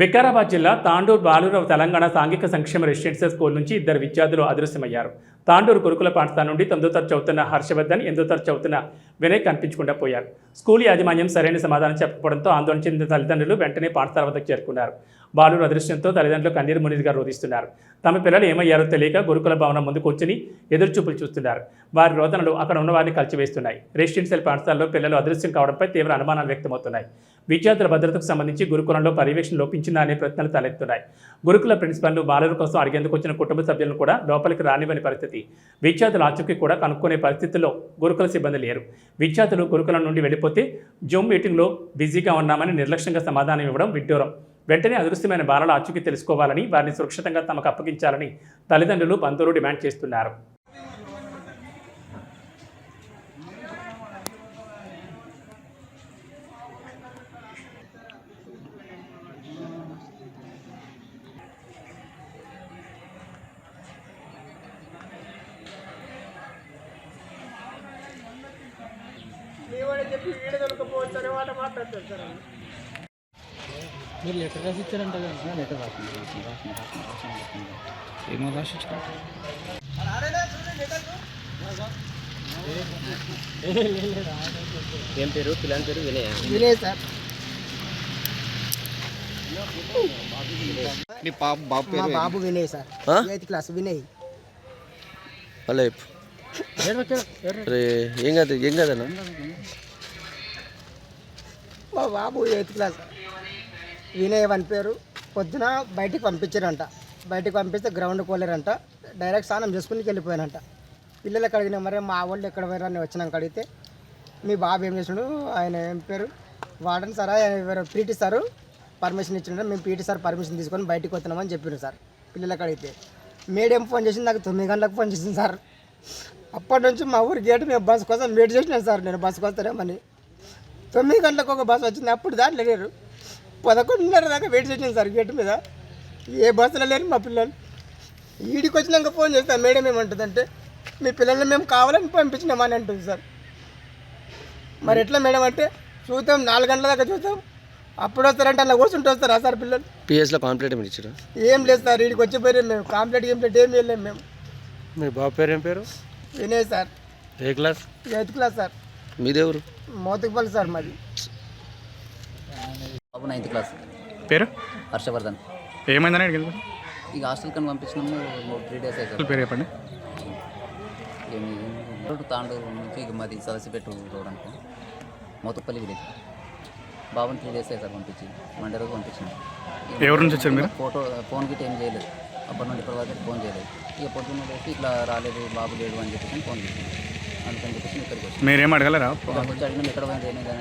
వికారాబాద్ జిల్లా తాండూరు బాలురావు తెలంగాణ సాంఘిక సంక్షేమ రెసిడెన్షియల్ స్కూల్ నుంచి ఇద్దరు విద్యార్థులు అదృశ్యమయ్యారు. తాండూరు గురుకుల పాఠశాల నుండి తొమ్మిదో తరచవుతున్న హర్షవర్ధన్ ఎనిమిదో తరచవుతున్న వినయ్ కనిపించకుండా పోయారు. స్కూల్ యాజమాన్యం సరైన సమాధానం చెప్పకపోవడంతో ఆందోళన చెందిన తల్లిదండ్రులు వెంటనే పాఠశాల వద్దకు చేరుకున్నారు. బాలురు అదృశ్యంతో తల్లిదండ్రులు కన్నీరు మునిదిగా రోధిస్తున్నారు తమ పిల్లలు ఏమయ్యారో తెలియక గురుకుల భవనం ముందు కూర్చుని ఎదురుచూపులు చూస్తున్నారు. వారి రోదనలు అక్కడ ఉన్న వారిని కలిచివేస్తున్నాయి. రెసిడెన్షియల్ పాఠశాలలో పిల్లలు అదృశ్యం కావడంపై తీవ్ర అనుమానాలు వ్యక్తమవుతున్నాయి. విద్యార్థుల భద్రతకు సంబంధించి గురుకులంలో పర్యవేక్షణ లోపించిందా అనే ప్రశ్నలు తలెత్తున్నాయి. గురుకుల ప్రిన్సిపల్ను బాలుల కోసం అడిగేందుకు వచ్చిన కుటుంబ సభ్యులను కూడా లోపలికి రానివ్వని పరిస్థితి. విద్యార్థుల ఆచూకీ కూడా కనుక్కునే పరిస్థితుల్లో గురుకుల సిబ్బంది లేరు. విద్యార్థులు గురుకులం నుండి వెళ్ళిపోతే జూమ్ మీటింగ్లో బిజీగా ఉన్నామని నిర్లక్ష్యంగా సమాధానం ఇవ్వడం విడ్డూరం. వెంటనే అదృశ్యమైన బాలల ఆచూకీ తెలుసుకోవాలని వారిని సురక్షితంగా తమకు అప్పగించాలని తల్లిదండ్రులు బంధువులు డిమాండ్ చేస్తున్నారు. లేవని చెప్పి వీడ దొరకపోవచ్చు అనే మాట మాట్లాడతారు సార్ వాళ్ళు. మీరు లెటర్ రాసి ఇచ్చారంట కదా. లెటర్ రాసింది ఏమో రాసి ఏం పేరు? పిల్లని పేరు వినయ. వినయ్ సార్. పాప బాబు మా పేరు బాబు Vinay. Sir? Eighth class Vinay. అరే ఏం కాదు ఏం కాదన్నా? మా బాబు ఎయిత్ క్లాస్. వినయ్ అని పేరు. పొద్దున బయటికి పంపించారంట. బయటికి పంపిస్తే గ్రౌండ్కి పోలేరంట. డైరెక్ట్ స్నానం చేసుకుని వెళ్ళిపోయానంట పిల్లలకి అడిగిన మరి మా వాళ్ళు ఎక్కడ పోయారని వచ్చినాక అడిగితే మీ బాబు ఏం చేసినాడు ఆయన ఏం పేరు? వాడని సార్? ఆయన పీటీ సారు? పర్మిషన్ ఇచ్చిండ్రు? మేము పీటీ సార్ పర్మిషన్ తీసుకొని బయటికి వస్తున్నామని చెప్పారు సార్. పిల్లలకి అడిగితే మేడం ఫోన్ చేసింది నాకు తొమ్మిది గంటలకు ఫోన్ చేసింది సార్. అప్పటి నుంచి మా ఊరి గేట్ మేము బస్సు కోసం వెయిట్ చేసినాను సార్. నేను బస్సుకు వస్తానేమని తొమ్మిది గంటలకు ఒక బస్సు వచ్చింది. అప్పుడు దాంట్లో లేరు. పదకొండున్నర దాకా వెయిట్ చేసాను సార్ గేట్ మీద. ఏ బస్సులో లేరు మా పిల్లలు. ఈడికి వచ్చినాక ఫోన్ చేస్తాను మేడం ఏమంటుందంటే మీ పిల్లల్ని మేము కావాలని పంపించినామని అంటుంది సార్. మరి ఎట్లా మేడం అంటే చూద్దాం నాలుగు గంటల దాకా చూద్దాం. అప్పుడు వస్తారంటే అలా కూర్చుంటూ వస్తారా సార్ పిల్లలు? పిఎస్లో కాంప్లీట్ ఏమి ఇచ్చారు? ఏం లేదు సార్ వీడికి వచ్చిపోయారు మేము. కాంప్లీట్ కంప్లీట్ ఏం వెళ్ళలేము మేము. మీ బాబు పేరు ఏం పేరు? వినయ్ సార్. ఏ class? Eighth class sir. మీదెవరు Motukupalli sir మాది. బాబు నైన్త్ క్లాస్ పేరు? హర్షవర్ధన్. ఏమైందని అడిగింది ఇక హాస్టల్ కని పంపించినాము త్రీ డేస్ అవుతుంది పేరు చెప్పండి. తాండూరు నుంచి ఇక మాది సలసిపెట్టు రోడ్ అనుకో మోతపల్లి విలేజ్. బాబుని త్రీ డేస్ అవుతారు పంపించి. మండే రోజు పంపించినాం. ఇక ఎవరి నుంచి వచ్చారు మీరు? ఫోటో ఫోన్ గిట్ ఏం చేయలేదు. అప్పటి నుండి ఇప్పటి వరకు ఫోన్ చేయలేదు. ఇక పొద్దున్న ఇట్లా రాలేదు బాబు లేడు అని చెప్పేసి ఫోన్ చేసింది అందుకని చెప్పేసి ఇక్కడికి మీరేం అడగలరా? అడిగినాం ఎక్కడ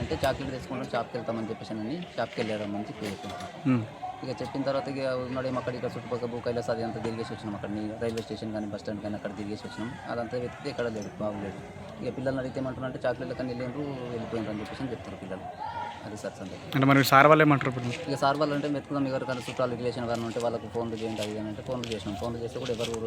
అంటే చాక్లెట్ తీసుకుంటాం షాప్కి వెళ్తామని చెప్పేసి అని షాప్కి వెళ్ళాడు మంచి చెప్పి. ఇక చెప్పిన తర్వాత ఇక ఉన్నాడేమో అక్కడ ఇక్కడ చుట్టుపక్కల భూ కైలాస్ అది అంతా తిరిగేసి వచ్చినాం అక్కడ రైల్వే స్టేషన్ కానీ బస్ స్టాండ్ కానీ అక్కడ తిరిగేసి వచ్చినాం. అదంతా వెతికితే ఎక్కడ లేదు బాగులేదు. ఇక పిల్లల్ని అడిగితే ఏమంటున్నారంటే చాక్లెట్లు కానీ వెళ్ళిండ్రు వెళ్ళిపోయినారు అని చెప్పేసి చెప్తారు పిల్లలు. అది సార్ అంటే మరి సార్ వాళ్ళు ఏమంటారు ఇప్పుడు? ఇక సార్ వాళ్ళు అంటే వెతుకుదాం ఎవరికైనా చుట్టాలు రిలేషన్ కానీ ఉంటే వాళ్ళకి ఫోన్లు చేయండి అది అంటే ఫోన్లు చేసినాం. ఫోన్లు చేస్తే కూడా ఎవరు